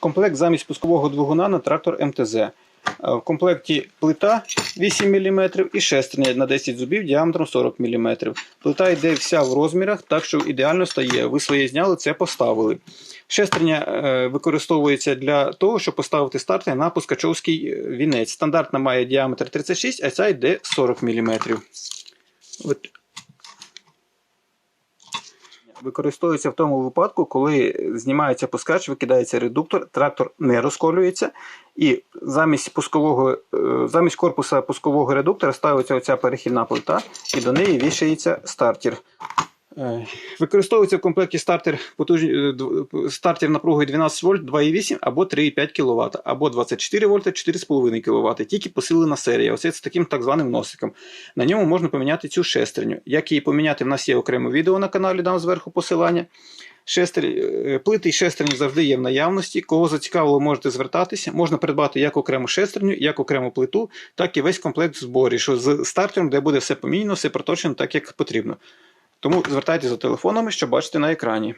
Комплект замість пускового двигуна на трактор МТЗ. Е, В комплекті плита 8 мм і шестерня на 10 зубів діаметром 40 мм. Плита йде вся в розмірах, так що ідеально стає. Ви своє зняли, це поставили. Шестерня е, використовується для того, щоб поставити стартер на пускачовський е, вінець. Стандартна має діаметр 36, а ця йде 40 мм. Використовується в тому випадку, коли знімається пускач, викидається редуктор, трактор не розколюється, і замість пускового, е, замість корпуса пускового редуктора ставиться оця перехідна плита, і до неї вішається стартер. Е, Використовується в комплекті стартер, потуж... е, стартер напругою 12 вольт 2,8 або 3,5 кВт, або 24 вольта 4,5 кВт, тільки посилена серія. Оце з таким так званим носиком. На ньому можна поміняти цю шестерню. Як її поміняти, в нас є окреме відео на каналі, дам зверху посилання. Шестер... е, Плити і шестерні завжди є в наявності. Кого зацікавило, можете звертатися. Можна придбати як окрему шестерню, як окрему плиту, так і весь комплект в зборі, що з стартером, де буде все поміняно, все проточено так, як потрібно. Тому звертайтеся за телефонами, що бачите на екрані.